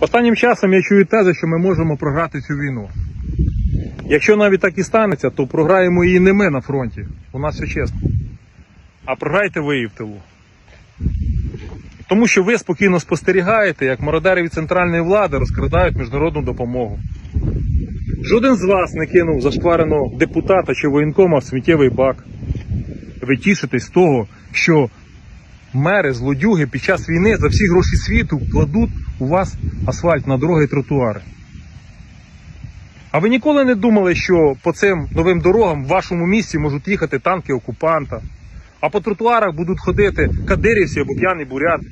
Останнім часом я чую тези, що ми можемо програти цю війну. Якщо навіть так і станеться, то програємо її не ми на фронті. У нас все чесно. А програєте ви її в тилу. Тому що ви спокійно спостерігаєте, як мародери від центральної влади розкрадають міжнародну допомогу. Жоден з вас не кинув зашквареного депутата чи воєнкома в сміттєвий бак. Ви тішитесь того, що мери, злодюги під час війни за всі гроші світу кладуть у вас асфальт на дороги і тротуари. А ви ніколи не думали, що по цим новим дорогам в вашому місті можуть їхати танки окупанта, а по тротуарах будуть ходити кадирівці або п'яні буряти?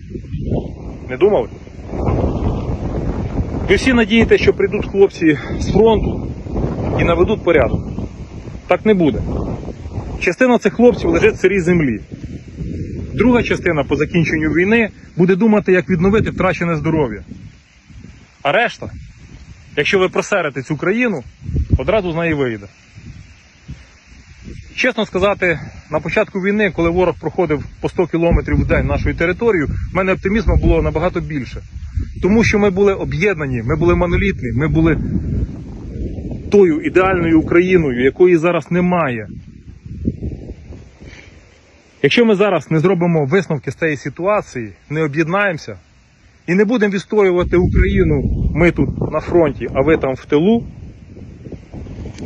Не думали? Ви всі надієтеся, що прийдуть хлопці з фронту і наведуть порядок. Так не буде. Частина цих хлопців лежить в сирій землі. Друга частина по закінченню війни буде думати, як відновити втрачене здоров'я. А решта, якщо ви просерете цю країну, одразу з неї вийде. Чесно сказати, на початку війни, коли ворог проходив по 100 кілометрів в день нашою територією, в мене оптимізму було набагато більше. Тому що ми були об'єднані, ми були монолітні, ми були тою ідеальною Україною, якої зараз немає. Якщо ми зараз не зробимо висновки з цієї ситуації, не об'єднаємося і не будемо відстоювати Україну, ми тут на фронті, а ви там в тилу,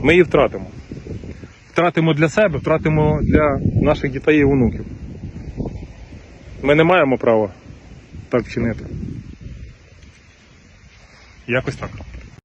ми її втратимо. Втратимо для себе, втратимо для наших дітей і онуків. Ми не маємо права так вчинити. Якось так.